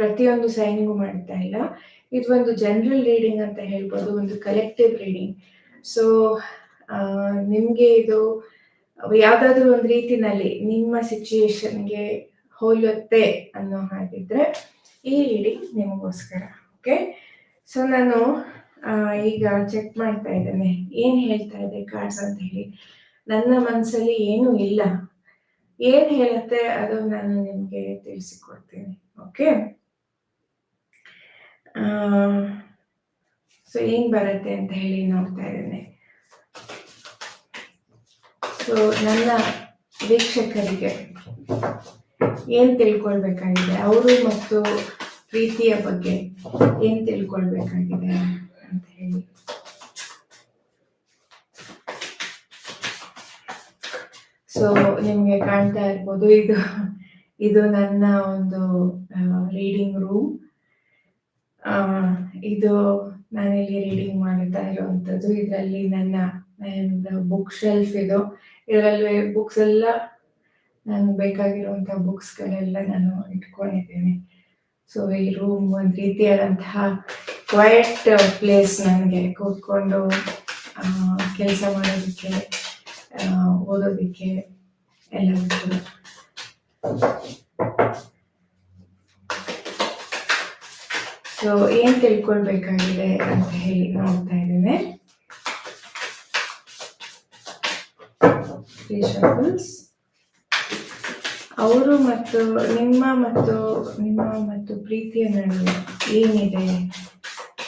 ಪ್ರತಿಯೊಂದು ಸೈನಿಗೂ ಮಾಡ್ತಾ ಇಲ್ಲ. ಇದು ಒಂದು ಜನರಲ್ ರೀಡಿಂಗ್ ಅಂತ ಹೇಳ್ಬೋದು, ಒಂದು ಕಲೆಕ್ಟಿವ್ ರೀಡಿಂಗ್ ಸೊ ನಿಮಗೆ ಇದು ಯಾವುದಾದ್ರೂ ಒಂದು ರೀತಿನಲ್ಲಿ ನಿಮ್ಮ ಸಿಚುಯೇಷನ್ಗೆ ಹೋಲುತ್ತೆ ಅನ್ನೋ ಹಾಗಿದ್ರೆ ಈ ರೀಡಿಂಗ್ ನಿಮಗೋಸ್ಕರ ಓಕೆ ಸೊ ನಾನು ಈಗ ಚೆಕ್ ಮಾಡ್ತಾ ಇದ್ದೇನೆ. ಏನ್ ಹೇಳ್ತಾ ಇದೆ ಕಾರ್ಡ್ಸ್ ಅಂತ ಹೇಳಿ. ನನ್ನ ಮನಸ್ಸಲ್ಲಿ ಏನು ಇಲ್ಲ. ಏನ್ ಹೇಳುತ್ತೆ ಅದು ನಾನು ನಿಮ್ಗೆ ತಿಳಿಸಿಕೊಡ್ತೀನಿ ಓಕೆ ಸೊ ಏನು ಬರುತ್ತೆ ಅಂತ ಹೇಳಿ ನೋಡ್ತಾ ಇದ್ದೇನೆ. ಸೊ ನನ್ನ ವೀಕ್ಷಕರಿಗೆ ಏನು ತಿಳ್ಕೊಳ್ಬೇಕಾಗಿದೆ? ಅವರು ಮತ್ತು ಪ್ರೀತಿಯ ಬಗ್ಗೆ ಏನು ತಿಳ್ಕೊಳ್ಬೇಕಾಗಿದೆ ಅಂತ ಹೇಳಿ. ಸೊ ನಿಮಗೆ ಕಾಣ್ತಾ ಇರ್ಬೋದು, ಇದು ಇದು ನನ್ನ ಒಂದು ರೀಡಿಂಗ್ ರೂಮ್ ಇದು ನಾನಿಲ್ಲಿ ರೀಡಿಂಗ್ ಮಾಡ್ತಾ ಇರುವಂತದ್ದು ಇದರಲ್ಲಿ ನನ್ನ ಬುಕ್ ಶೆಲ್ಫ್ ಇದು. ಇದರಲ್ಲಿ ಬುಕ್ಸ್ ಎಲ್ಲ ನನಗೆ ಬೇಕಾಗಿರುವಂತಹ ಬುಕ್ಸ್ ಗಳೆಲ್ಲ ನಾನು ಇಟ್ಕೊಂಡಿದ್ದೇನೆ. ಸೊ ಈ ರೂಮ್ ಒಂದು ರೀತಿಯಾದಂತಹ ಕ್ವೈಟ್ ಪ್ಲೇಸ್ ನನಗೆ ಕೂತ್ಕೊಂಡು ಕೆಲಸ ಮಾಡೋದಕ್ಕೆ ಓದೋದಕ್ಕೆ ಎಲ್ಲದಕ್ಕೂ ಸೊ ಏನ್ ತಿಳ್ಕೊಳ್ಬೇಕಾಗಿದೆ ಅಂತ ಹೇಳಿ ನೋಡ್ತಾ ಇದ್ದೇನೆ. ಅವರು ಮತ್ತು ನಿಮ್ಮ ಮತ್ತು ನಿಮ್ಮ ಮತ್ತು ಪ್ರೀತಿಯ ನಡುವೆ ಏನಿದೆ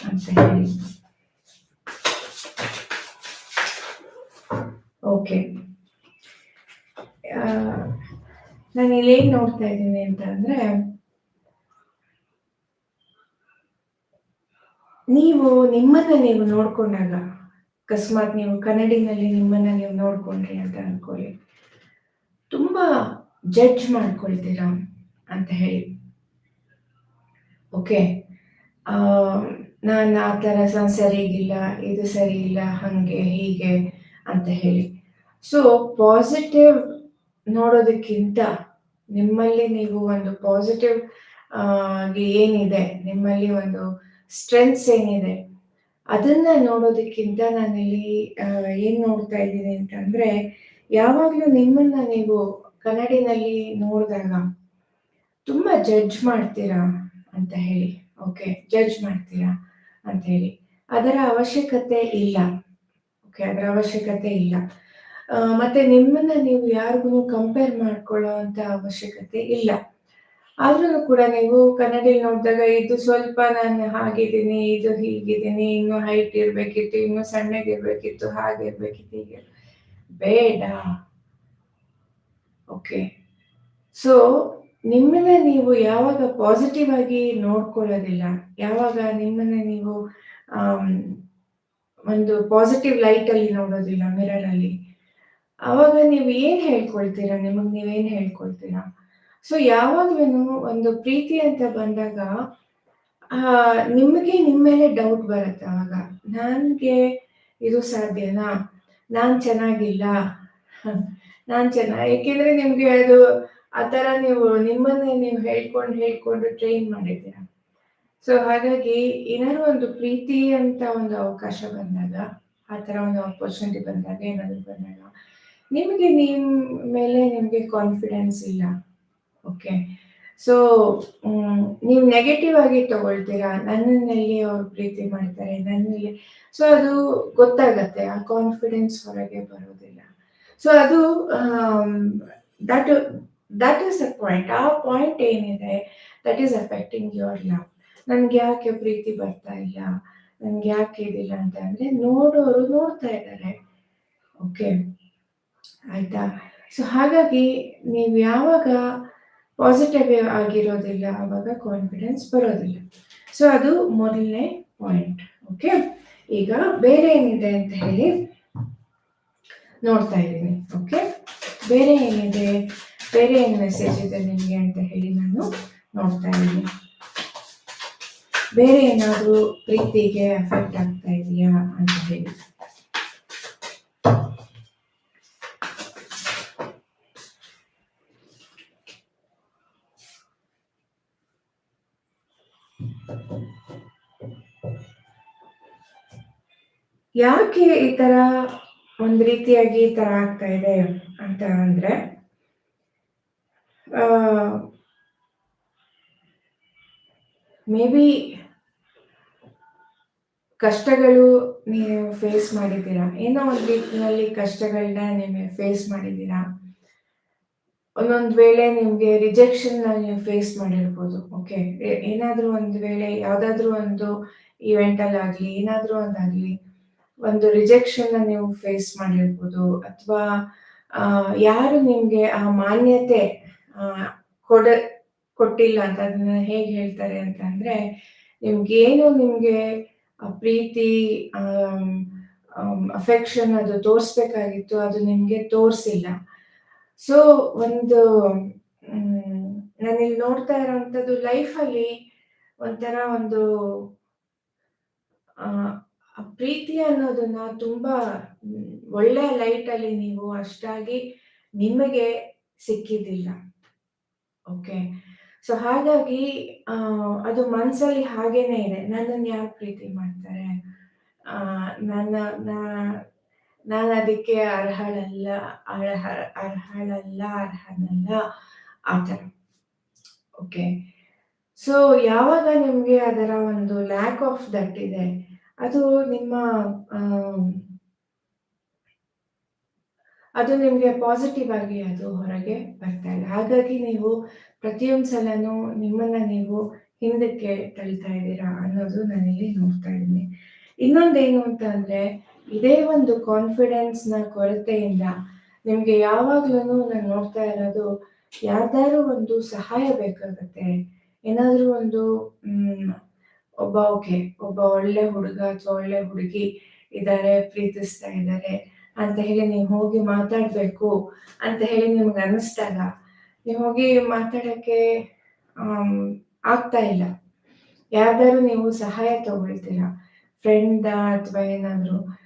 ಅಂತ ಹೇಳಿ. ಓಕೆ ನಾನು ಇಲ್ಲಿ ಏನ್ ನೋಡ್ತಾ ಇದ್ದೀನಿ ಅಂತ ಅಂದ್ರೆ ನೀವು ನಿಮ್ಮನ್ನ ನೀವು ನೋಡ್ಕೊಂಡಾಗ, ಅಕಸ್ಮಾತ್ ನೀವು ಕನ್ನಡಿನಲ್ಲಿ ನಿಮ್ಮನ್ನ ನೀವು ನೋಡ್ಕೊಂಡ್ರಿ ಅಂತ ಅನ್ಕೊಳ್ಳಿ. ತುಂಬಾ ಜಡ್ಜ್ ಮಾಡ್ಕೊಳ್ತೀರಾ ಅಂತ ಹೇಳಿ. ಓಕೆ ನಾನು ಆ ಥರ ಸ- ಸರಿಗಿಲ್ಲ, ಇದು ಸರಿ ಇಲ್ಲ ಹಾಗೆ, ಹೀಗೆ ಅಂತ ಹೇಳಿ. ಸೊ ಪಾಸಿಟಿವ್ ನೋಡೋದಕ್ಕಿಂತ ನಿಮ್ಮಲ್ಲಿ ನೀವು ಒಂದು ಪಾಸಿಟಿವ್ ಏನಿದೆ? ನಿಮ್ಮಲ್ಲಿ ಒಂದು ಸ್ಟ್ರೆಂತ್ಸ್ ಏನಿದೆ? ಅದನ್ನ ನೋಡೋದಕ್ಕಿಂತ ನಾನಿಲ್ಲಿ ಏನು ನೋಡ್ತಾ ಇದ್ದೀನಿ ಅಂತಂದ್ರೆ, ಯಾವಾಗ್ಲೂ ನಿಮ್ಮನ್ನ ನೀವು ಕನ್ನಡಿನಲ್ಲಿ ನೋಡಿದಾಗ ತುಂಬಾ ಜಡ್ಜ್ ಮಾಡ್ತೀರಾ ಅಂತ ಹೇಳಿ. ಓಕೆ ಜಡ್ಜ್ ಮಾಡ್ತೀರಾ ಅಂತ ಹೇಳಿ. ಅದರ ಅವಶ್ಯಕತೆ ಇಲ್ಲ. ಓಕೆ ಅದರ ಅವಶ್ಯಕತೆ ಇಲ್ಲ. ಮತ್ತೆ ನಿಮ್ಮನ್ನ ನೀವು ಯಾರಿಗೂ ಕಂಪೇರ್ ಮಾಡ್ಕೊಳ್ಳೋ ಅಂತ ಅವಶ್ಯಕತೆ ಇಲ್ಲ. ಆದ್ರೂ ಕೂಡ ನೀವು ಕನ್ನಡಿ ನೋಡಿದಾಗ ಇದು ಸ್ವಲ್ಪ ನಾನು ಹಾಗಿದ್ದೀನಿ, ಇದು ಹೀಗಿದ್ದೀನಿ, ಇನ್ನು ಹೈಟ್ ಇರ್ಬೇಕಿತ್ತು, ಇನ್ನು ಸಣ್ಣಗಿರ್ಬೇಕಿತ್ತು ಹಾಗೆ ಇರ್ಬೇಕಿತ್ತು, ಹೀಗೆ. ಬೇಡ. ಓಕೆ ಸೊ ನಿಮ್ಮನ್ನ ನೀವು ಯಾವಾಗ ಪಾಸಿಟಿವ್ ಆಗಿ ನೋಡ್ಕೊಳ್ಳೋದಿಲ್ಲ, ಯಾವಾಗ ನಿಮ್ಮನ್ನ ನೀವು ಒಂದು ಪಾಸಿಟಿವ್ ಲೈಟ್ ಅಲ್ಲಿ ನೋಡೋದಿಲ್ಲ ಮಿರರ್ ಅಲ್ಲಿ, ಅವಾಗ ನೀವು ಏನ್ ಹೇಳ್ಕೊಳ್ತೀರಾ? ನಿಮಗ್ ನೀವೇನ್ ಹೇಳ್ಕೊಳ್ತೀರಾ? ಸೊ ಯಾವಾಗ್ಲೂ ಒಂದು ಪ್ರೀತಿ ಅಂತ ಬಂದಾಗ ನಿಮಗೆ ನಿಮ್ಮ ಮೇಲೆ ಡೌಟ್ ಬರುತ್ತೆ. ಆಗ ನನ್ಗೆ ಇದು ಸಾಧ್ಯನಾ? ನಾನ್ ಚೆನ್ನಾಗಿಲ್ಲ. ನಾನ್ ಚೆನ್ನಾಗಿ ಏಕೆಂದ್ರೆ ನಿಮ್ಗೆ ಅದು, ಆ ತರ ನೀವು, ನಿಮ್ಮನ್ನೇ ನೀವು ಹೇಳ್ಕೊಂಡು ಹೇಳ್ಕೊಂಡು ಟ್ರೈನ್ ಮಾಡಿದ್ದೀರಾ. ಸೊ ಹಾಗಾಗಿ ಏನಾದ್ರು ಒಂದು ಪ್ರೀತಿ ಅಂತ ಒಂದು ಅವಕಾಶ ಬಂದಾಗ, ಆ ತರ ಒಂದು ಆಪರ್ಚುನಿಟಿ ಬಂದಾಗ ಏನಾದ್ರು ಬಂದಾಗ, ನಿಮಗೆ ನಿಮ್ ಮೇಲೆ ನಿಮ್ಗೆ ಕಾನ್ಫಿಡೆನ್ಸ್ ಇಲ್ಲ. ಓಕೆ ಸೊ ನೀವು ನೆಗೆಟಿವ್ ಆಗಿ ತಗೊಳ್ತೀರಾ? ನನ್ನಲ್ಲಿ ಅವ್ರು ಪ್ರೀತಿ ಮಾಡ್ತಾರೆ, ನನ್ನಲ್ಲಿ. ಸೊ ಅದು ಗೊತ್ತಾಗತ್ತೆ, ಆ ಕಾನ್ಫಿಡೆನ್ಸ್ ಹೊರಗೆ ಬರೋದಿಲ್ಲ. ಸೊ ಅದು that that is a point ಆ ಪಾಯಿಂಟ್ ಏನಿದೆ that is affecting your love ನನ್ಗೆ ಯಾಕೆ ಪ್ರೀತಿ ಬರ್ತಾ ಇಲ್ಲ? ನನ್ಗೆ ಯಾಕೆ ಇದಿಲ್ಲ ಅಂತ ಅಂದ್ರೆ, ನೋಡೋರು ನೋಡ್ತಾ ಇದ್ದಾರೆ. ಓಕೆ ಆಯ್ತಾ? ಸೊ ಹಾಗಾಗಿ, ನೀವು ಯಾವಾಗ ಪಾಸಿಟಿವ್ ಆಗಿರೋದಿಲ್ಲ, ಆವಾಗ ಕಾನ್ಫಿಡೆನ್ಸ್ ಬರೋದಿಲ್ಲ. ಸೊ ಅದು ಮೊದಲನೇ ಪಾಯಿಂಟ್ ಓಕೆ ಈಗ ಬೇರೆ ಏನಿದೆ ಅಂತ ಹೇಳಿ ನೋಡ್ತಾ ಇದ್ದೀನಿ ಓಕೆ ಬೇರೆ ಏನಿದೆ, ಬೇರೆ ಏನು ಮೆಸೇಜ್ ಇದೆ ನಿಮಗೆ ಅಂತ ಹೇಳಿ ನಾನು ನೋಡ್ತಾ ಇದ್ದೀನಿ. ಬೇರೆ ಏನಾದರೂ ಪ್ರೀತಿಗೆ ಎಫೆಕ್ಟ್ ಆಗ್ತಾ ಇದೆಯಾ ಅಂತ ಹೇಳಿ. ಯಾಕೆ ಈ ತರ ಒಂದ್ ರೀತಿಯಾಗಿ ಈ ತರ ಆಗ್ತಾ ಇದೆ ಅಂತ ಅಂದ್ರೆ ಮೇ ಬಿ ಕಷ್ಟಗಳು ನೀವು ಫೇಸ್ ಮಾಡಿದ್ದೀರಾ? ಏನೋ ಒಂದು ರೀತಿಯಲ್ಲಿ ಕಷ್ಟಗಳನ್ನ ನೀವು ಫೇಸ್ ಮಾಡಿದ್ದೀರಾ? ಒಂದೊಂದು ವೇಳೆ ನಿಮಗೆ ರಿಜೆಕ್ಷನ್ ನೀವು ಫೇಸ್ ಮಾಡಿರ್ಬೋದು ಓಕೆ ಏನಾದರೂ ಒಂದು ವೇಳೆ ಯಾವುದಾದ್ರೂ ಒಂದು ಇವೆಂಟಲ್ಲಾಗಲಿ ಏನಾದರೂ ಒಂದಾಗಲಿ ಒಂದು ರಿಜೆಕ್ಷನ್ ನೀವು ಫೇಸ್ ಮಾಡಿರ್ಬೋದು ಅಥವಾ ಯಾರು ನಿಮಗೆ ಆ ಮಾನ್ಯತೆ ಕೊಡ, ಕೊಟ್ಟಿಲ್ಲ ಅಂತ ಅದನ್ನ ಹೇಗೆ ಹೇಳ್ತಾರೆ ಅಂತಂದ್ರೆ ನಿಮ್ಗೇನು ನಿಮ್ಗೆ ಪ್ರೀತಿ ಅಫೆಕ್ಷನ್ ಅದು ತೋರಿಸ್ಬೇಕಾಗಿತ್ತು ಅದು ನಿಮ್ಗೆ ತೋರಿಸಿಲ್ಲ. ಸೊ ಒಂದು ನಾನಿಲ್ಲಿ ನೋಡ್ತಾ ಇರೋವಂಥದ್ದು ಲೈಫಲ್ಲಿ ಒಂಥರ ಒಂದು ಪ್ರೀತಿ ಅನ್ನೋದನ್ನ ತುಂಬಾ ಒಳ್ಳೆ ಲೈಟಲ್ಲಿ ನೀವು ಅಷ್ಟಾಗಿ ನಿಮಗೆ ಸಿಕ್ಕಿದ್ದಿಲ್ಲ. ಓಕೆ ಸೊ ಹಾಗಾಗಿ ಅದು ಮನಸ್ಸಲ್ಲಿ ಹಾಗೇನೆ ಇದೆ. ನನ್ನನ್ನು ಯಾರು ಪ್ರೀತಿ ಮಾಡ್ತಾರೆ? ನನ್ನ ನಾನು ಅದಕ್ಕೆ ಅರ್ಹಳಲ್ಲ, ಅರ್ಹ, ಅರ್ಹಳಲ್ಲ, ಅರ್ಹನಲ್ಲ, ಆ ಥರ. ಓಕೆ ಸೊ ಯಾವಾಗ ನಿಮಗೆ ಅದರ ಒಂದು ಲ್ಯಾಕ್ ಆಫ್ ದಟ್ ಇದೆ? ಅದು ನಿಮ್ಮ ಅದು ನಿಮಗೆ ಪಾಸಿಟಿವ್ ಆಗಿ ಅದು ಹೊರಗೆ ಬರ್ತಾ ಇಲ್ಲ ಹಾಗಾಗಿ ನೀವು ಪ್ರತಿಯೊಂದು ಸಲನೂ ನಿಮ್ಮನ್ನ ನೀವು ಹಿಂದಕ್ಕೆ ತಳ್ತಾ ಇದ್ದೀರಾ ಅನ್ನೋದು ನಾನಿಲ್ಲಿ ನೋಡ್ತಾ ಇದ್ದೀನಿ. ಇನ್ನೊಂದೇನು ಅಂತ ಅಂದ್ರೆ, ಇದೇ ಒಂದು ಕಾನ್ಫಿಡೆನ್ಸ್ನ ಕೊರತೆಯಿಂದ ನಿಮ್ಗೆ ಯಾವಾಗ್ಲೂ ನಾನು ನೋಡ್ತಾ ಇರೋದು ಯಾರ್ದಾರು ಒಂದು ಸಹಾಯ ಬೇಕಾಗತ್ತೆ. ಏನಾದ್ರೂ ಒಂದು ಒಬ್ಬ ಓಕೆ, ಒಬ್ಬ ಒಳ್ಳೆ ಹುಡುಗ ಅಥವಾ ಒಳ್ಳೆ ಹುಡುಗಿ ಇದ್ದಾರೆ ಪ್ರೀತಿಸ್ತಾ ಇದ್ದಾರೆ ಅಂತ ಹೇಳಿ ನೀವು ಹೋಗಿ ಮಾತಾಡ್ಬೇಕು ಅಂತ ಹೇಳಿ ನಿಮ್ಗೆ ಅನಿಸ್ದಾಗ ನೀವು ಹೋಗಿ ಮಾತಾಡಕ್ಕೆ ಆಗ್ತಾ ಇಲ್ಲ. ಯಾವ್ದಾದ್ರು ನೀವು ಸಹಾಯ ತಗೊಳ್ತೀರಾ? ಫ್ರೆಂಡ್ ಅಥವಾ ಏನಾದ್ರು?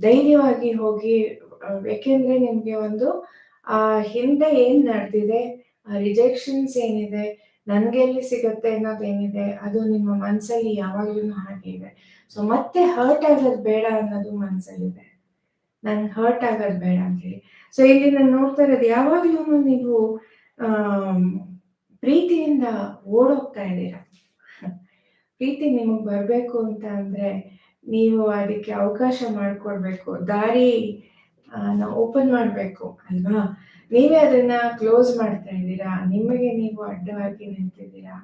ಧೈರ್ಯವಾಗಿ ಹೋಗಿ, ಯಾಕೆಂದ್ರೆ ನಿಮ್ಗೆ ಒಂದು, ಆ, ಹಿಂದೆ ಏನ್ ನಡೆದಿದೆ, ಆ, ರಿಜೆಕ್ಷನ್ಸ್ ಏನಿದೆ ನನ್ಗೆ ಎಲ್ಲಿ ಸಿಗತ್ತೆ ಅನ್ನೋದೇನಿದೆ, ಅದು ನಿಮ್ಮ ಮನ್ಸಲ್ಲಿ ಯಾವಾಗ್ಲೂ ಹಾಗೆ ಇದೆ. ಸೊ ಮತ್ತೆ ಹರ್ಟ್ ಆಗೋದು ಬೇಡ ಅನ್ನೋದು ಮನ್ಸಲ್ಲಿದೆ. ನನ್ ಹರ್ಟ್ ಆಗೋದು ಬೇಡ ಅಂತೇಳಿ. ಸೊ ಇಲ್ಲಿ ನಾನು ನೋಡ್ತಾ ಇರೋದು ಯಾವಾಗ್ಲೂ ನೀವು ಆ ಪ್ರೀತಿಯಿಂದ ಓಡೋಗ್ತಾ ಇದ್ದೀರ? ಪ್ರೀತಿ ನಿಮಗ್ ಬರ್ಬೇಕು ಅಂತ ಅಂದ್ರೆ ನೀವು ಅದಕ್ಕೆ ಅವಕಾಶ ಮಾಡ್ಕೊಡ್ಬೇಕು. ದಾರಿ ಓಪನ್ ಮಾಡ್ಬೇಕು, ಅಲ್ವಾ? ನೀವೇ ಅದನ್ನ ಕ್ಲೋಸ್ ಮಾಡ್ತಾ ಇದ್ದೀರಾ? ನಿಮಗೆ ನೀವು ಅಡ್ಡವಾಗಿ ನಿಂತಿದ್ದೀರಾ?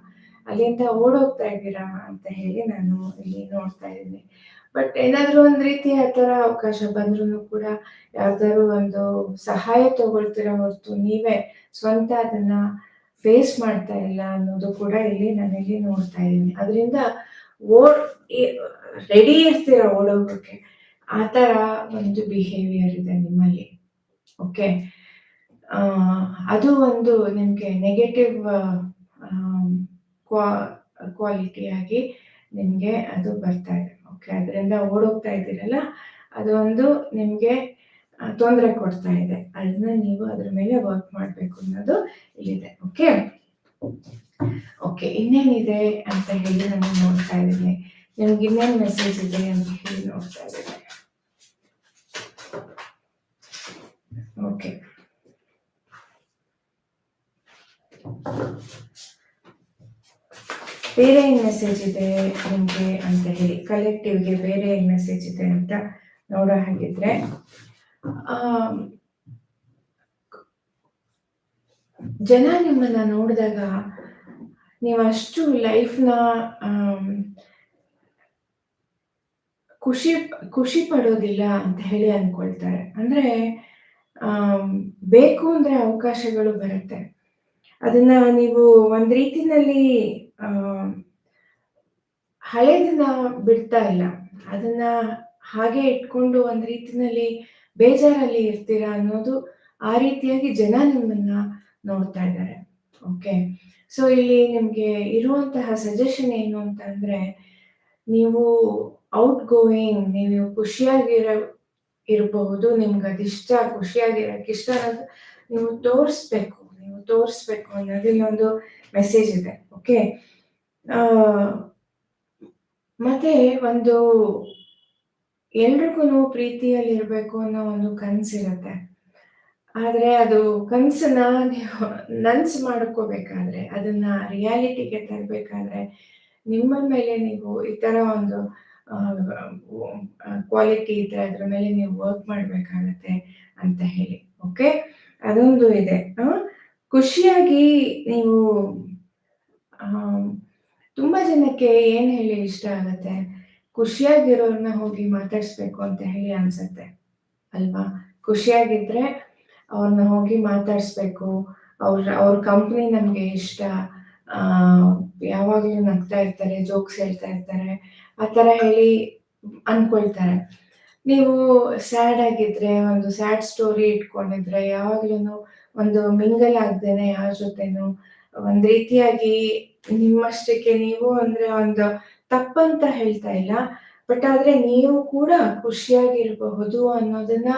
ಅಲ್ಲಿಂದ ಓಡೋಗ್ತಾ ಇದ್ದೀರಾ ಅಂತ ಹೇಳಿ ನಾನು ಇಲ್ಲಿ ನೋಡ್ತಾ ಇದ್ದೀನಿ. ಬಟ್ ಏನಾದರೂ ಒಂದ್ ರೀತಿ ಆ ತರ ಅವಕಾಶ ಬಂದ್ರು ಕೂಡ ಯಾವ್ದಾದ್ರು ಒಂದು ಸಹಾಯ ತಗೊಳ್ತೀರ ಹೊರತು ನೀವೇ ಸ್ವಂತ ಅದನ್ನ ಫೇಸ್ ಮಾಡ್ತಾ ಇಲ್ಲ ಅನ್ನೋದು ಕೂಡ ಇಲ್ಲಿ ನಾನಿಲ್ಲಿ ನೋಡ್ತಾ ಇದ್ದೀನಿ. ಅದರಿಂದ ಓಡ್ ರೆಡಿ ಇರ್ತೀರ ಓಡೋಗಕ್ಕೆ? ಆ ತರ ಒಂದು ಬಿಹೇವಿಯರ್ ಇದೆ ನಿಮ್ಮಲ್ಲಿ. ಓಕೆ ಅದು ಒಂದು ನಿಮಗೆ ನೆಗೆಟಿವ್ ಕ್ವಾ ಕ್ವಾಲಿಟಿಯಾಗಿ ನಿಮಗೆ ಅದು ಬರ್ತಾ ಇದೆ. ಓಕೆ ಅದರಿಂದ ಓಡೋಗ್ತಾ ಇದ್ದೀರಲ್ಲ ಅದೊಂದು ನಿಮಗೆ ತೊಂದರೆ ಕೊಡ್ತಾ ಇದೆ. ಅದನ್ನ ನೀವು ಅದ್ರ ಮೇಲೆ ವರ್ಕ್ ಮಾಡಬೇಕು ಅನ್ನೋದು ಇಲ್ಲಿದೆ. ಓಕೆ ಓಕೆ ಇನ್ನೇನಿದೆ ಅಂತ ಹೇಳಿ ನಾನು ನೋಡ್ತಾ ಇದ್ದೀನಿ. ನಿಮ್ಗೆ ಇನ್ನೇನು ಮೆಸೇಜ್ ಇದೆ ಅಂತ ಹೇಳಿ ನೋಡ್ತಾ ಇದ್ದೀನಿ. ಓಕೆ ಬೇರೆ ಏನ್ ಮೆಸೇಜ್ ಇದೆ ನಿಮಗೆ ಅಂತ ಹೇಳಿ? ಕಲೆಕ್ಟಿವ್ಗೆ ಬೇರೆ ಏನು ಮೆಸೇಜ್ ಇದೆ ಅಂತ ನೋಡೋ ಹಾಗಿದ್ರೆ ಜನ ನಿಮ್ಮನ್ನ ನೋಡಿದಾಗ ನೀವು ಅಷ್ಟು ಲೈಫ್ನ ಖುಷಿ ಖುಷಿ ಪಡೋದಿಲ್ಲ ಅಂತ ಹೇಳಿ ಅನ್ಕೊಳ್ತಾರೆ. ಅಂದ್ರೆ ಬೇಕು ಅಂದ್ರೆ ಅವಕಾಶಗಳು ಬರುತ್ತೆ. ಅದನ್ನ ನೀವು ಒಂದ್ ರೀತಿನಲ್ಲಿ ಹಳೇದನ್ನ ಬಿಡ್ತಾ ಇಲ್ಲ. ಅದನ್ನ ಹಾಗೆ ಇಟ್ಕೊಂಡು ಒಂದ್ ರೀತಿನಲ್ಲಿ ಬೇಜಾರಲ್ಲಿ ಇರ್ತೀರಾ ಅನ್ನೋದು ಆ ರೀತಿಯಾಗಿ ಜನ ನಿಮ್ಮನ್ನ ನೋಡ್ತಾ ಇದ್ದಾರೆ. ಓಕೆ? ಸೊ, ಇಲ್ಲಿ ನಿಮ್ಗೆ ಇರುವಂತಹ ಸಜೆಷನ್ ಏನು ಅಂತ ಅಂದ್ರೆ, ನೀವು ಔಟ್ ಗೋಯಿಂಗ್ ನೀವು ಖುಷಿಯಾಗಿರ, ಇರಬಹುದು ನಿಮ್ಗೆ ಅದಿಷ್ಟ ಖುಷಿಯಾಗಿರಕ್ಕೆ ಇಷ್ಟ ಅನ್ನೋದು ನೀವು ತೋರಿಸ್ಬೇಕು. ತೋರಿಸ್ಬೇಕು ಅನ್ನೋದು ಇನ್ನೊಂದು ಮೆಸೇಜ್ ಇದೆ ಓಕೆ ಮತ್ತೆ ಒಂದು ಎಲ್ರಿಗೂ ಪ್ರೀತಿಯಲ್ಲಿ ಇರಬೇಕು ಅನ್ನೋ ಒಂದು ಕನ್ಸಿರುತ್ತೆ. ಆದರೆ ಅದು ಕನಸನ್ನ ನೀವು ನನ್ಸ್ ಮಾಡ್ಕೋಬೇಕಾದ್ರೆ, ಅದನ್ನ ರಿಯಾಲಿಟಿಗೆ ತರಬೇಕಾದ್ರೆ, ನಿಮ್ಮ ಮೇಲೆ ನೀವು ಈ ತರ ಒಂದು ಕ್ವಾಲಿಟಿ ಇದ್ರೆ ಅದ್ರ ಮೇಲೆ ನೀವು ವರ್ಕ್ ಮಾಡ್ಬೇಕಾಗತ್ತೆ ಅಂತ ಹೇಳಿ. ಓಕೆ? ಅದೊಂದು ಇದೆ. ಖುಷಿಯಾಗಿ ನೀವು ತುಂಬಾ ಜನಕ್ಕೆ ಏನ್ ಹೇಳಿ ಇಷ್ಟ ಆಗತ್ತೆ? ಖುಷಿಯಾಗಿರೋರ್ನ ಹೋಗಿ ಮಾತಾಡ್ಸ್ಬೇಕು ಅಂತ ಹೇಳಿ ಅನ್ಸತ್ತೆ. ಅಲ್ವಾ? ಖುಷಿಯಾಗಿದ್ರೆ ಅವ್ರನ್ನ ಹೋಗಿ ಮಾತಾಡ್ಸ್ಬೇಕು. ಅವ್ರ ಅವ್ರ ಕಂಪ್ನಿ ನಮ್ಗೆ ಇಷ್ಟ. ಆ ಯಾವಾಗ್ಲೂ ನಗ್ತಾ ಇರ್ತಾರೆ, ಜೋಕ್ಸ್ ಹೇಳ್ತಾ ಇರ್ತಾರೆ. ಆ ತರ ಹೇಳಿ ಅನ್ಕೊಳ್ತಾರೆ. ನೀವು ಸ್ಯಾಡ್ ಆಗಿದ್ರೆ, ಒಂದು ಸ್ಯಾಡ್ ಸ್ಟೋರಿ ಇಟ್ಕೊಂಡಿದ್ರೆ, ಯಾವಾಗ್ಲೂನು ಒಂದು ಮಿಂಗಲ್ ಆಗ್ದೇನೆ ಯಾರ ಜೊತೆನೂ ಒಂದ್ ರೀತಿಯಾಗಿ ನಿಮ್ಮಷ್ಟಕ್ಕೆ ನೀವು ಅಂದ್ರೆ ಒಂದು ತಪ್ಪಂತ ಹೇಳ್ತಾ ಇಲ್ಲ. ಬಟ್ ಆದ್ರೆ ನೀವು ಕೂಡ ಖುಷಿಯಾಗಿರಬಹುದು ಅನ್ನೋದನ್ನ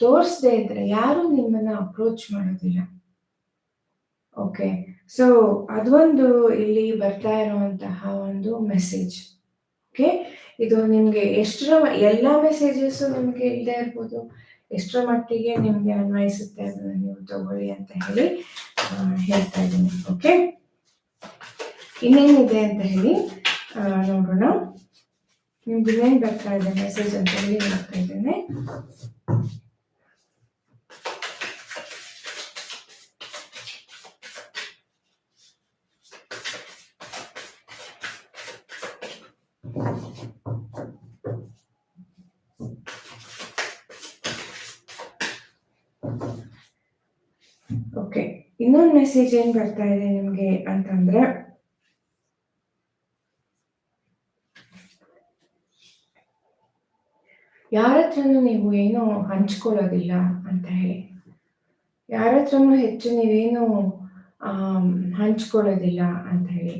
ತೋರಿಸ್ದೆ ಇದ್ರೆ ಯಾರು ನಿಮ್ಮನ್ನ ಅಪ್ರೋಚ್ ಮಾಡೋದಿಲ್ಲ. ಓಕೆ. ಸೊ ಅದೊಂದು ಇಲ್ಲಿ ಬರ್ತಾ ಇರುವಂತಹ ಒಂದು ಮೆಸೇಜ್. ಓಕೆ. ಇದು ನಿಮ್ಗೆ ಎಷ್ಟರ ಎಲ್ಲಾ ಮೆಸೇಜಸ್ ನಿಮ್ಗೆ ಇಲ್ಲದೆ ಇರ್ಬೋದು. ಎಷ್ಟರ ಮಟ್ಟಿಗೆ ನಿಮ್ಗೆ ಅನ್ವಯಿಸುತ್ತೆ ಅದನ್ನ ನೀವು ತಗೊಳ್ಳಿ ಅಂತ ಹೇಳಿ ಹೇಳ್ತಾ ಇದ್ದೀನಿ. ಓಕೆ. ಇನ್ನೇನಿದೆ ಅಂತ ಹೇಳಿ ನೋಡೋಣ. ನಿಮ್ಗೆ ಇನ್ನೇನು ಬರ್ತಾ ಇದೆ ಮೆಸೇಜ್ ಅಂತ ಹೇಳಿ ನೋಡ್ತಾ ಇದ್ದೇನೆ. ಓಕೆ. ಇನ್ನೊಂದು ಮೆಸೇಜ್ ಏನ್ ಬರ್ತಾ ಇದೆ ನಿಮ್ಗೆ ಅಂತಂದ್ರೆ, ಯಾರ ಹತ್ರನೂ ನೀವು ಏನು ಹಂಚ್ಕೊಳ್ಳೋದಿಲ್ಲ ಅಂತ ಹೇಳಿ. ಯಾರ ಹತ್ರನು ಹೆಚ್ಚು ನೀವೇನು ಹಂಚ್ಕೊಳ್ಳೋದಿಲ್ಲ ಅಂತ ಹೇಳಿ.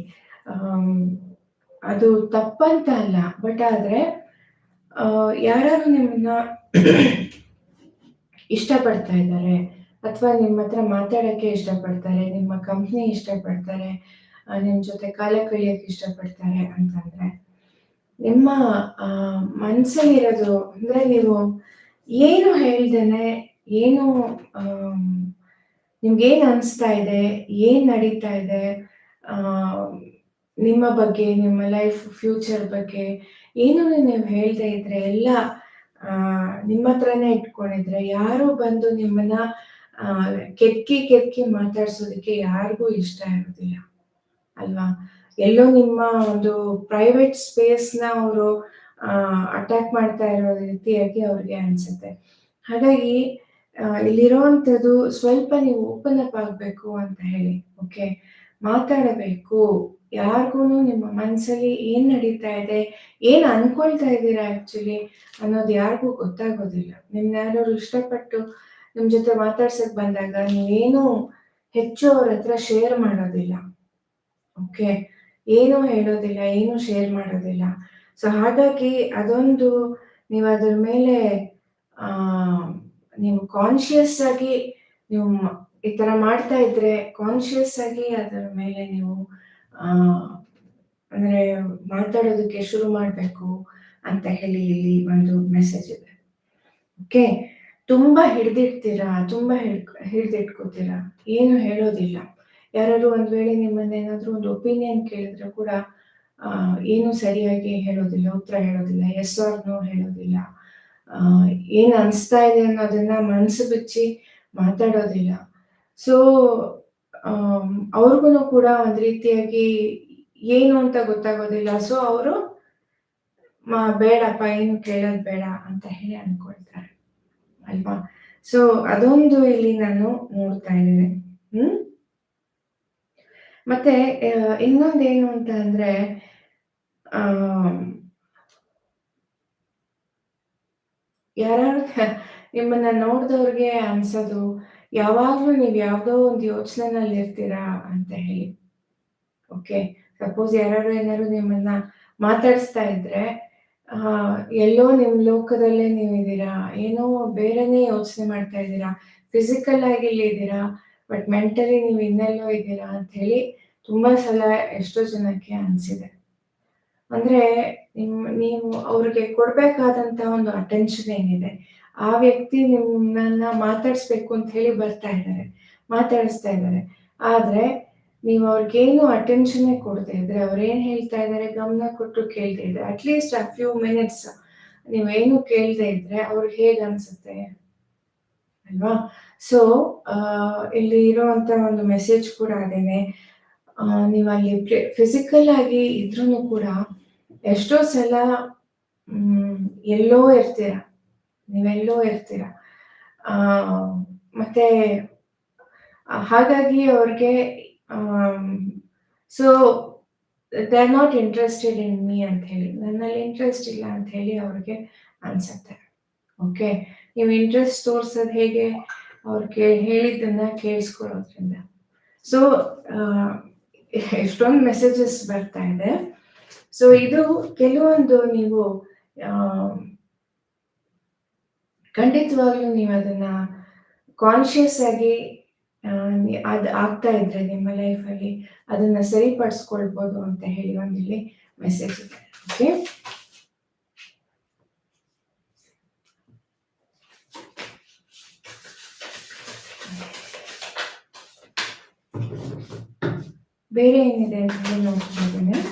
ಅದು ತಪ್ಪಂತ ಅಲ್ಲ. ಬಟ್ ಆದ್ರೆ ಯಾರು ನಿಮ್ಮನ್ನ ಇಷ್ಟಪಡ್ತಾ ಇದ್ದಾರೆ ಅಥವಾ ನಿಮ್ಮ ಹತ್ರ ಮಾತಾಡಕ್ಕೆ ಇಷ್ಟಪಡ್ತಾರೆ, ನಿಮ್ಮ ಕಂಪ್ನಿ ಇಷ್ಟಪಡ್ತಾರೆ, ನಿಮ್ಮ ಜೊತೆ ಕಾಲ ಕಳಿಯೋಕ್ಕೆ ಇಷ್ಟಪಡ್ತಾರೆ ಅಂತಂದರೆ ನಿಮ್ಮ ಮನಸ್ಸಲ್ಲಿರೋದು ಅಂದರೆ ನೀವು ಏನು ಹೇಳ್ದೇನೆ, ಏನು ನಿಮ್ಗೇನು ಅನಿಸ್ತಾ ಇದೆ, ಏನು ನಡೀತಾ ಇದೆ, ನಿಮ್ಮ ಬಗ್ಗೆ, ನಿಮ್ಮ ಲೈಫ್ ಫ್ಯೂಚರ್ ಬಗ್ಗೆ ಏನು ನೀವು ಹೇಳ್ದೇ ಇದ್ರೆ ಎಲ್ಲ ನಿಮ್ಮ ಹತ್ರನೇ ಇಟ್ಕೊಂಡಿದ್ರೆ ಯಾರು ಬಂದು ನಿಮ್ಮನ್ನ ಕೆಕ್ಕಿ ಕೆದ್ಕಿ ಮಾತಾಡ್ಸೋದಕ್ಕೆ ಯಾರಿಗೂ ಇಷ್ಟ ಇರೋದಿಲ್ಲ. ಅಲ್ವಾ? ಎಲ್ಲೋ ನಿಮ್ಮ ಒಂದು ಪ್ರೈವೇಟ್ ಸ್ಪೇಸ್‌ನ ಅವರು ಅಟ್ಯಾಕ್ ಮಾಡ್ತಾ ಇರೋ ರೀತಿಯಾಗಿ ಅವ್ರಿಗೆ ಅನ್ಸುತ್ತೆ. ಹಾಗಾಗಿ ಇಲ್ಲಿರೋವಂಥದ್ದು ಸ್ವಲ್ಪ ನೀವು ಓಪನ್ ಅಪ್ ಆಗ್ಬೇಕು ಅಂತ ಹೇಳಿ. ಓಕೆ. ಮಾತಾಡಬೇಕು. ಯಾರಿಗೂ ನಿಮ್ಮ ಮನಸ್ಸಲ್ಲಿ ಏನ್ ನಡೀತಾ ಇದೆ, ಏನ್ ಅನ್ಕೊಳ್ತಾ ಇದ್ದೀರಾ ಆಕ್ಚುಲಿ ಅನ್ನೋದು ಯಾರಿಗೂ ಗೊತ್ತಾಗೋದಿಲ್ಲ. ನಿಮ್ನ ಯಾರಾದ್ರು ಇಷ್ಟಪಟ್ಟು ನಿಮ್ ಜೊತೆ ಮಾತಾಡ್ಸಕ್ ಬಂದಾಗ ನೀವೇನು ಹೆಚ್ಚು ಅವ್ರ ಹತ್ರ ಶೇರ್ ಮಾಡೋದಿಲ್ಲ. ಓಕೆ. ಏನು ಹೇಳೋದಿಲ್ಲ, ಏನು ಶೇರ್ ಮಾಡೋದಿಲ್ಲ. ಸೊ ಹಾಗಾಗಿ ಅದೊಂದು ನೀವು ಅದ್ರ ಮೇಲೆ ಆ, ನೀವು ಕಾನ್ಶಿಯಸ್ ಆಗಿ ನೀವು ಈ ತರ ಮಾಡ್ತಾ ಇದ್ರೆ ಕಾನ್ಶಿಯಸ್ ಆಗಿ ಅದರ ಮೇಲೆ ನೀವು ಆ, ಅಂದ್ರೆ ಮಾತಾಡೋದಕ್ಕೆ ಶುರು ಮಾಡಬೇಕು ಅಂತ ಹೇಳಿ ಇಲ್ಲಿ ಒಂದು ಮೆಸೇಜ್ ಇದೆ. ಓಕೆ. ತುಂಬಾ ಹಿಡ್ದಿಡ್ತೀರಾ, ತುಂಬಾ ಹಿಡ್ ಹಿಡ್ದಿಟ್ಕೋತೀರಾ. ಏನು ಹೇಳೋದಿಲ್ಲ. ಯಾರಾದ್ರು ಒಂದ್ ವೇಳೆ ನಿಮ್ಮನ್ನ ನಿಮ್ಮನ್ನೇನಾದ್ರೂ ಒಂದು ಒಪಿನಿಯನ್ ಕೇಳಿದ್ರೆ ಕೂಡ ಏನು ಸರಿಯಾಗಿ ಹೇಳೋದಿಲ್ಲ, ಉತ್ತರ ಹೇಳೋದಿಲ್ಲ. ಎಸ್ ಆರ್ ನೋ ಹೇಳೋದಿಲ್ಲ. ಏನು ಅನಿಸ್ತಾ ಇದೆ ಅನ್ನೋದನ್ನ ಮನಸ್ಸು ಬಿಚ್ಚಿ ಮಾತಾಡೋದಿಲ್ಲ. ಸೊ ಅವ್ರಿಗೂ ಕೂಡ ಒಂದ್ ರೀತಿಯಾಗಿ ಏನು ಅಂತ ಗೊತ್ತಾಗೋದಿಲ್ಲ. ಸೊ ಅವರು ಬೇಡಪ್ಪ ಏನು ಕೇಳೋದು ಬೇಡ ಅಂತ ಹೇಳಿ ಅನ್ಕೊಳ್ತಾರೆ. ಅಲ್ವಾ? ಸೊ ಅದೊಂದು ಇಲ್ಲಿ ನಾನು ನೋಡ್ತಾ ಇದ್ದೇನೆ. ಹ್ಮ್. ಮತ್ತೆ ಆ, ಇನ್ನೊಂದೇನು ಅಂತ ಅಂದ್ರೆ ಯಾರು ಯಾರಾದ್ರು ನಿಮ್ಮನ್ನ ನೋಡಿದವ್ರಿಗೆ ಅನ್ಸೋದು ಯಾವಾಗ್ಲೂ ನೀವ್ ಯಾವ್ದೋ ಒಂದು ಯೋಚನೆನಲ್ಲಿ ಇರ್ತೀರಾ ಅಂತ ಹೇಳಿ. ಓಕೆ. ಸಪೋಸ್ ಯಾರು ಏನಾದ್ರು ನಿಮ್ಮನ್ನ ಮಾತಾಡಿಸ್ತಾ ಇದ್ರೆ ಆ, ಎಲ್ಲೋ ನಿಮ್ ಲೋಕದಲ್ಲೇ ನೀವಿದ್ದೀರಾ. ಏನೋ ಬೇರೆನೇ ಯೋಚನೆ ಮಾಡ್ತಾ ಇದ್ದೀರಾ. ಫಿಸಿಕಲ್ ಆಗಿ ಇಲ್ಲಿ ಇದ್ದೀರಾ ಬಟ್ ಮೆಂಟಲಿ ನೀವು ಇನ್ನೆಲ್ಲೋ ಇದ್ದೀರಾ ಅಂತ ಹೇಳಿ ತುಂಬಾ ಸಲ ಎಷ್ಟೋ ಜನಕ್ಕೆ ಅನ್ಸಿದೆ. ಅಂದ್ರೆ ನಿಮ್ ನೀವು ಅವ್ರಿಗೆ ಕೊಡ್ಬೇಕಾದಂತ ಒಂದು ಅಟೆನ್ಷನ್ ಏನಿದೆ, ಆ ವ್ಯಕ್ತಿ ನಿಮ್ಮನ್ನ ಮಾತಾಡಿಸ್ಬೇಕು ಅಂತ ಹೇಳಿ ಬರ್ತಾ ಇದ್ದಾರೆ, ಮಾತಾಡಿಸ್ತಾ ಇದ್ದಾರೆ. ಆದ್ರೆ ನೀವು ಅವ್ರಿಗೇನು ಅಟೆನ್ಷನ್ನೇ ಕೊಡದೆ ಇದ್ರೆ, ಏನು ಹೇಳ್ತಾ ಇದ್ದಾರೆ ಗಮನ ಕೊಟ್ಟು ಕೇಳ್ತಾ ಇದ್ರೆ, ಅಟ್ಲೀಸ್ಟ್ ಅ ಫ್ಯೂ ಮಿನಿಟ್ಸ್ ನೀವೇನು ಕೇಳ್ತಾ ಇದ್ರೆ ಅವ್ರಿಗೆ ಹೇಗೆ ಅನ್ಸುತ್ತೆ? ಅಲ್ವಾ? ಸೊ, ಇಲ್ಲಿ ಇರುವಂತ ಒಂದು ಮೆಸೇಜ್ ಕೂಡ ಅದೇನೆ. ನೀವು ಅಲ್ಲಿ ಫಿಸಿಕಲ್ ಆಗಿ ಇದ್ರೂ ಕೂಡ ಎಷ್ಟೋ ಸಲ ಎಲ್ಲೋ ಇರ್ತೀರ. ನೀವೆಲ್ಲೋ ಇರ್ತೀರ. ಮತ್ತೆ ಹಾಗಾಗಿ ಅವ್ರಿಗೆ so they are not interested in me ಅಂತ ಹೇಳಿ. ನನ್ನಲ್ಲಿ ಇಂಟ್ರೆಸ್ಟ್ ಇಲ್ಲ ಅಂತ ಹೇಳಿ ಅವ್ರಿಗೆ ಅನ್ಸತ್ತೆ. ಓಕೆ. ನೀವು ಇಂಟ್ರೆಸ್ಟ್ ತೋರ್ಸೋದು ಹೇಗೆ? ಅವ್ರು ಕೇ ಹೇಳಿದ್ದನ್ನ ಕೇಳಿಸ್ಕೊಳ್ಳೋದ್ರಿಂದ. ಸೊ, ಎಷ್ಟೊಂದು ಮೆಸೇಜಸ್ ಬರ್ತಾ ಇದೆ. ಸೊ, ಇದು ಕೆಲವೊಂದು ನೀವು ಖಂಡಿತವಾಗ್ಲೂ ನೀವು ಅದನ್ನ ಕಾನ್ಷಿಯಸ್ ಆಗಿ ಅದ್ ಆಗ್ತಾ ಇದ್ರೆ ನಿಮ್ಮ ಲೈಫಲ್ಲಿ ಅದನ್ನ ಸರಿಪಡಿಸ್ಕೊಳ್ಬೋದು ಅಂತ ಹೇಳಿ ಒಂದಿಲ್ಲಿ ಮೆಸೇಜ್ ಇದೆ. ಓಕೆ. ಬೇರೆ ಏನಿದೆ ಅಂತ ಹೇಳಿ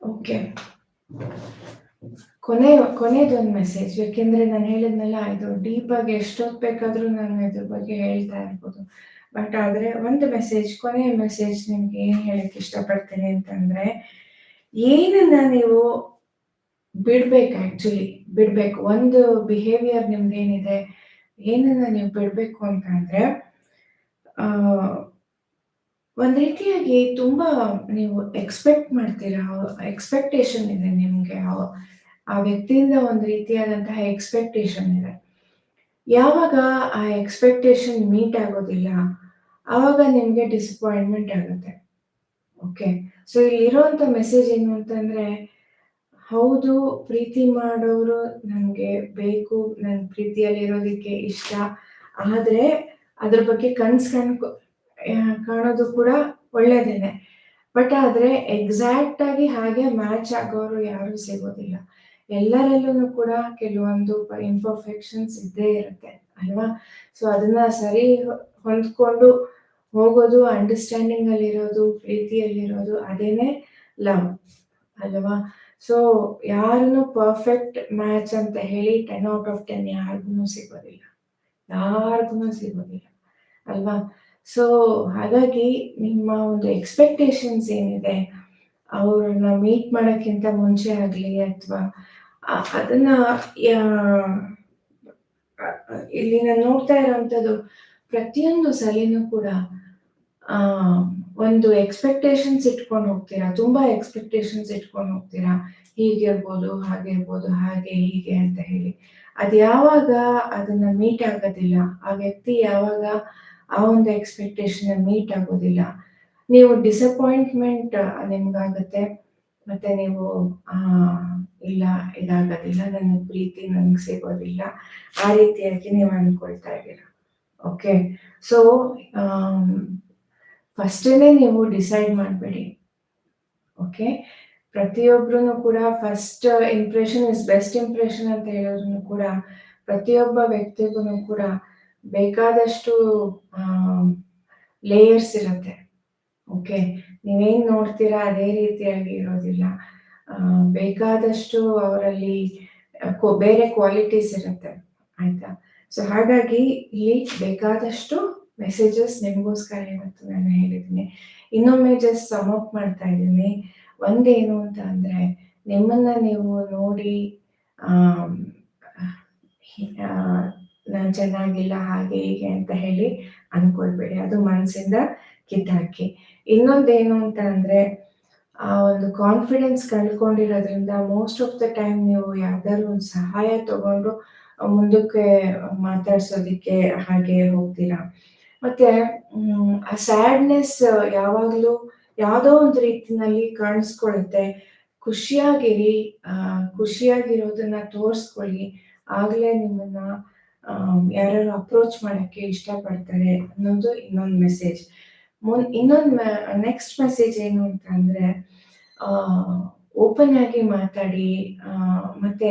ಓಕೆ. ಕೊನೆ ಕೊನೆದೊಂದು ಮೆಸೇಜ್ ಯಾಕೆಂದ್ರೆ ನಾನು ಹೇಳಿದ್ನಲ್ಲ ಇದು ಡೀಪ್ ಆಗಿ ಎಷ್ಟೊತ್ತು ಬೇಕಾದ್ರೂ ನಾನು ಇದ್ರ ಬಗ್ಗೆ ಹೇಳ್ತಾ ಇರ್ಬೋದು. ಬಟ್ ಆದ್ರೆ ಒಂದು ಮೆಸೇಜ್ ಕೊನೆಯ ಮೆಸೇಜ್ ನಿಮ್ಗೆ ಏನು ಹೇಳಕ್ ಇಷ್ಟಪಡ್ತೀನಿ ಅಂತಂದ್ರೆ, ಏನನ್ನ ನೀವು ಬಿಡ್ಬೇಕು ಆಕ್ಚುಲಿ ಬಿಡ್ಬೇಕು. ಒಂದು ಬಿಹೇವಿಯರ್ ನಿಮ್ದೇನಿದೆ, ಏನನ್ನ ನೀವು ಬಿಡ್ಬೇಕು ಅಂತ ಅಂದ್ರೆ, ಒಂದ್ ರೀತಿಯಾಗಿ ತುಂಬಾ ನೀವು ಎಕ್ಸ್ಪೆಕ್ಟ್ ಮಾಡ್ತೀರಾ. ಎಕ್ಸ್ಪೆಕ್ಟೇಷನ್ ಇದೆ ನಿಮ್ಗೆ. ಆ ವ್ಯಕ್ತಿಯಿಂದ ಒಂದು ರೀತಿಯಾದಂತಹ ಎಕ್ಸ್ಪೆಕ್ಟೇಷನ್ ಇದೆ. ಯಾವಾಗ ಆ ಎಕ್ಸ್ಪೆಕ್ಟೇಷನ್ ಮೀಟ್ ಆಗೋದಿಲ್ಲ, ಆವಾಗ ನಿಮ್ಗೆ ಡಿಸಪಾಯಿಂಟ್‌ಮೆಂಟ್ ಆಗುತ್ತೆ. ಓಕೆ. ಸೊ, ಇಲ್ಲಿರುವಂತ ಮೆಸೇಜ್ ಏನು ಅಂತಂದ್ರೆ, ಹೌದು ಪ್ರೀತಿ ಮಾಡೋರು ನನ್ಗೆ ಬೇಕು. ನನ್ ಪ್ರೀತಿಯಲ್ಲಿ ಇರೋದಿಕ್ಕೆ ಇಷ್ಟ. ಆದ್ರೆ ಅದ್ರ ಬಗ್ಗೆ ಕನ್ಸ್ ಕಣ್ಕೊ ಕಾಣೋದು ಕೂಡ ಒಳ್ಳೇದೇನೆ. ಬಟ್ ಆದ್ರೆ ಎಕ್ಸಾಕ್ಟ್ ಆಗಿ ಹಾಗೆ ಮ್ಯಾಚ್ ಆಗೋರು ಯಾರು ಸಿಗೋದಿಲ್ಲ. ಎಲ್ಲರಲ್ಲೂ ಕೂಡ ಕೆಲವೊಂದು ಇಂಪರ್ಫೆಕ್ಷನ್ಸ್ ಇದ್ದೇ ಇರುತ್ತೆ ಅಲ್ವಾ? ಸೊ, ಅದನ್ನ ಸರಿ ಹೊಂದ್ಕೊಂಡು ಹೋಗೋದು, ಅಂಡರ್‌ಸ್ಟ್ಯಾಂಡಿಂಗ್ ಅಲ್ಲಿರೋದು, ಪ್ರೀತಿಯಲ್ಲಿರೋದು ಅದೇನೇ ಲವ್ ಅಲ್ವಾ? ಸೊ, ಯಾರನ್ನು ಪರ್ಫೆಕ್ಟ್ ಮ್ಯಾಚ್ ಅಂತ ಹೇಳಿ 10 ಔಟ್ ಆಫ್ ಟೆನ್ ಯಾರಿಗೂ ಸಿಗೋದಿಲ್ಲ. ಯಾರಿಗೂ ಸಿಗೋದಿಲ್ಲ ಅಲ್ವಾ? ಸೊ, ಹಾಗಾಗಿ ನಿಮ್ಮ ಒಂದು ಎಕ್ಸ್ಪೆಕ್ಟೇಷನ್ಸ್ ಏನಿದೆ, ಅವ್ರನ್ನ ಮೀಟ್ ಮಾಡೋಕ್ಕಿಂತ ಮುಂಚೆ ಆಗಲಿ ಅಥವಾ ಅದನ್ನ ಇಲ್ಲಿ ನಾನು ನೋಡ್ತಾ ಇರೋವಂಥದ್ದು ಪ್ರತಿಯೊಂದು ಸಲಿನೂ ಕೂಡ ಒಂದು ಎಕ್ಸ್ಪೆಕ್ಟೇಷನ್ಸ್ ಇಟ್ಕೊಂಡು ಹೋಗ್ತೀರಾ. ತುಂಬಾ ಎಕ್ಸ್ಪೆಕ್ಟೇಷನ್ಸ್ ಇಟ್ಕೊಂಡು ಹೋಗ್ತೀರಾ. ಹೀಗಿರ್ಬೋದು, ಹಾಗಿರ್ಬೋದು, ಹಾಗೆ ಹೀಗೆ ಅಂತ ಹೇಳಿ. ಅದು ಯಾವಾಗ ಅದನ್ನ ಮೀಟ್ ಆಗೋದಿಲ್ಲ, ಆ ವ್ಯಕ್ತಿ ಯಾವಾಗ ಆ ಒಂದು ಎಕ್ಸ್ಪೆಕ್ಟೇಷನ್ ಮೀಟ್ ಆಗೋದಿಲ್ಲ, ನೀವು ಡಿಸಪಾಯಿಂಟ್‌ಮೆಂಟ್ ನಿಮ್ಗಾಗತ್ತೆ. ಮತ್ತೆ ನೀವು ಇಲ್ಲ ಇದಾಗೋದಿಲ್ಲ, ನನ್ನ ಪ್ರೀತಿ ನನಗೆ ಸಿಗೋದಿಲ್ಲ, ಆ ರೀತಿಯಾಗಿ ನೀವು ಅನ್ಕೊಳ್ತಾ ಇದ್ದೀರಾ. ಓಕೆ. ಸೊ, ಆಮ್, ನೀವು ಡಿಸೈಡ್ ಮಾಡ್ಬೇಡಿ. ಓಕೆ. ಪ್ರತಿಯೊಬ್ರು ಕೂಡ first impression is best impression ಅಂತ ಹೇಳೋದ್ರೂ ಕೂಡ ಪ್ರತಿಯೊಬ್ಬ ವ್ಯಕ್ತಿಗೂ ಕೂಡ ಬೇಕಾದಷ್ಟು ಲೇಯರ್ಸ್ ಇರುತ್ತೆ ಓಕೆ. ನೀವೇನು ನೋಡ್ತೀರಾ ಅದೇ ರೀತಿಯಾಗಿ ಇರೋದಿಲ್ಲ. ಬೇಕಾದಷ್ಟು ಅವರಲ್ಲಿ ಬೇರೆ ಕ್ವಾಲಿಟೀಸ್ ಇರುತ್ತೆ ಆಯ್ತಾ? ಸೊ, ಹಾಗಾಗಿ ಇಲ್ಲಿ ಬೇಕಾದಷ್ಟು ಮೆಸೇಜಸ್ ನಿಮಗೋಸ್ಕರ ಇವತ್ತು ನಾನು ಹೇಳಿದ್ದೀನಿ. ಇನ್ನೊಮ್ಮೆ ಜಸ್ಟ್ ಸಮ್ ಅಪ್ ಮಾಡ್ತಾ ಇದ್ದೀನಿ. ಒಂದೇನು ಅಂತ ಅಂದರೆ, ನಿಮ್ಮನ್ನ ನೀವು ನೋಡಿ ನಾನು ಚೆನ್ನಾಗಿಲ್ಲ ಹಾಗೆ ಹೀಗೆ ಅಂತ ಹೇಳಿ ಅನ್ಕೊಳ್ಬೇಡಿ. ಅದು ಮನಸ್ಸಿಂದ ಕಿತ್ತಾಕಿ. ಇನ್ನೊಂದೇನು ಅಂತ ಅಂದರೆ, ಆ ಒಂದು ಕಾನ್ಫಿಡೆನ್ಸ್ ಕಳ್ಕೊಂಡಿರೋದ್ರಿಂದ ಮೋಸ್ಟ್ ಆಫ್ ದ ಟೈಮ್ ನೀವು ಯಾವ್ದಾದ್ರು ಒಂದು ಸಹಾಯ ತಗೊಂಡು ಮುಂದಕ್ಕೆ ಮಾತಾಡ್ಸೋದಿಕ್ಕೆ ಹಾಗೆ ಹೋಗ್ತೀರಾ ಮತ್ತೆ ಆ ಸ್ಯಾಡ್ನೆಸ್ ಯಾವಾಗಲೂ ಯಾವುದೋ ಒಂದು ರೀತಿನಲ್ಲಿ ಕಾಣಿಸ್ಕೊಳ್ಳುತ್ತೆ ಖುಷಿಯಾಗಿರಿ ಆ, ಖುಷಿಯಾಗಿರೋದನ್ನ ತೋರಿಸ್ಕೊಳ್ಳಿ. ಆಗಲೇ ನಿಮ್ಮನ್ನ ಯಾರು ಅಪ್ರೋಚ್ ಮಾಡೋಕ್ಕೆ ಇಷ್ಟಪಡ್ತಾರೆ ಅನ್ನೋದು ಇನ್ನೊಂದು ಮೆಸೇಜ್ ಮುನ್ ಇನ್ನೊಂದು ನೆಕ್ಸ್ಟ್ ಮೆಸೇಜ್ ಏನು ಅಂತ ಅಂದ್ರೆ ಓಪನ್ ಆಗಿ ಮಾತಾಡಿ ಮತ್ತೆ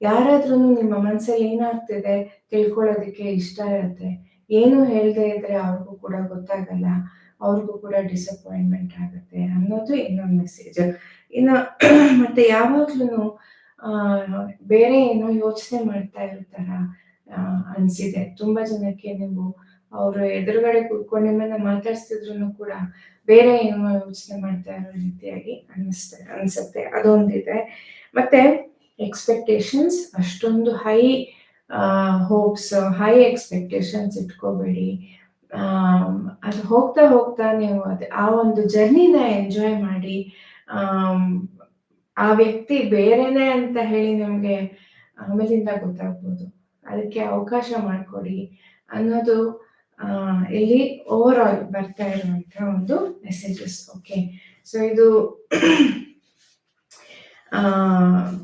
ಯಾರಾದ್ರೂ ನಿಮ್ಮ ಮನಸ್ಸಲ್ಲಿ ಏನಾಗ್ತಿದೆ ತಿಳ್ಕೊಳ್ಳೋದಕ್ಕೆ ಇಷ್ಟ ಇರುತ್ತೆ. ಏನು ಹೇಳದೆ ಇದ್ರೆ ಅವ್ರಿಗೂ ಕೂಡ ಗೊತ್ತಾಗಲ್ಲ, ಅವ್ರಿಗೂ ಕೂಡ ಡಿಸಪಾಯಿಂಟ್ಮೆಂಟ್ ಆಗುತ್ತೆ ಅನ್ನೋದು ಇನ್ನೊಂದು ಮೆಸೇಜ್ ಇನ್ನು ಮತ್ತೆ ಯಾವಾಗ್ಲೂ ಬೇರೆ ಏನೋ ಯೋಚನೆ ಮಾಡ್ತಾ ಇರ್ತಾರ ಅನ್ಸಿದೆ. ತುಂಬಾ ಜನಕ್ಕೆ ನೀವು ಅವರು ಎದುರುಗಡೆ ಕೂತ್ಕೊಂಡು ನಿಮ್ಮನ್ನ ಮಾತಾಡ್ಸ್ತಿದ್ರು ಕೂಡ ಬೇರೆ ಏನೋ ಯೋಚನೆ ಮಾಡ್ತಾ ಇರೋ ರೀತಿಯಾಗಿ ಅನ್ನಿಸ್ತ ಅನ್ಸುತ್ತೆ. ಅದೊಂದಿದೆ. ಮತ್ತೆ ಎಕ್ಸ್ಪೆಕ್ಟೇಷನ್ಸ್ ಅಷ್ಟೊಂದು ಹೈ ಹೋಪ್ಸ್ ಹೈ ಎಕ್ಸ್ಪೆಕ್ಟೇಷನ್ಸ್ ಇಟ್ಕೋಬೇಡಿ. ಅದು ಹೋಗ್ತಾ ಹೋಗ್ತಾ ನೀವು ಅದು ಆ ಒಂದು ಜರ್ನಿನ ಎಂಜಾಯ್ ಮಾಡಿ ಆ ವ್ಯಕ್ತಿ ಬೇರೆನೆ ಅಂತ ಹೇಳಿ ನಿಮಗೆ ಆಮೇಲಿಂದ ಗೊತ್ತಾಗ್ಬೋದು. ಅದಕ್ಕೆ ಅವಕಾಶ ಮಾಡಿಕೊಡಿ ಅನ್ನೋದು ಇಲ್ಲಿ ಓವರ್ ಆಲ್ ಬರ್ತಾ ಇರುವಂತ ಒಂದು ಮೆಸೇಜಸ್ ಓಕೆ ಸೊ ಇದು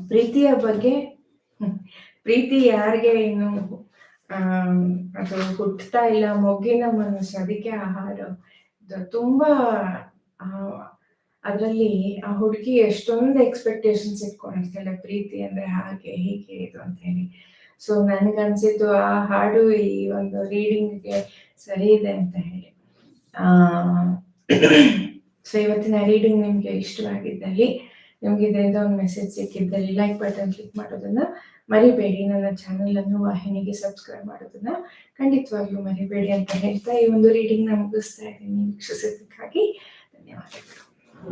ಪ್ರೀತಿಯ ಬಗ್ಗೆ ಪ್ರೀತಿ ಯಾರಿಗೆ ಇನ್ನು, ಆ ಅದು ಹುಟ್ಟತಾ ಇಲ್ಲ, ಮೊಗ್ಗಿನ ಮನಸ್ಸು, ಅದಕ್ಕೆ ಆಹಾರ. ಹಾಡು ತುಂಬಾ ಅದರಲ್ಲಿ ಆ ಹುಡುಗಿ ಎಷ್ಟೊಂದು ಎಕ್ಸ್ಪೆಕ್ಟೇಷನ್ಸ್ ಇಟ್ಕೊಂಡಿರ್ತಾಳೆ, ಪ್ರೀತಿ ಅಂದ್ರೆ ಹಾಗೆ, ಹೀಗೆ, ಇದು ಅಂತ ಹೇಳಿ. ಸೊ ನನಗನ್ಸಿದ್ದು ಆ ಹಾಡು ಈ ಒಂದು ರೀಡಿಂಗ್ಗೆ ಸರಿ ಇದೆ ಅಂತ ಹೇಳಿ. ಸೊ ಇವತ್ತಿನ ರೀಡಿಂಗ್ ನಿಮಗೆ ಇಷ್ಟವಾಗಿದ್ದಲ್ಲಿ, ನಿಮ್ಗೆ ಇದರಿಂದ ಒಂದು ಮೆಸೇಜ್ ಸಿಕ್ಕಿದ್ದಲ್ಲಿ ಲೈಕ್ ಬಟನ್ ಕ್ಲಿಕ್ ಮಾಡೋದನ್ನ ಮರಿಬೇಡಿ. ನನ್ನ ಚಾನೆಲ್ ಅನ್ನು ವಾಹಿನಿಗೆ ಸಬ್ಸ್ಕ್ರೈಬ್ ಮಾಡೋದನ್ನ ಖಂಡಿತವಾಗ್ಲೂ ಮರಿಬೇಡಿ ಅಂತ ಹೇಳ್ತಾ ಈ ಒಂದು ರೀಡಿಂಗ್ನ ಮುಗಿಸ್ತಾ ಇದ್ದೀನಿ. ವೀಕ್ಷಿಸಿದ್ದಕ್ಕಾಗಿ ಧನ್ಯವಾದಗಳು.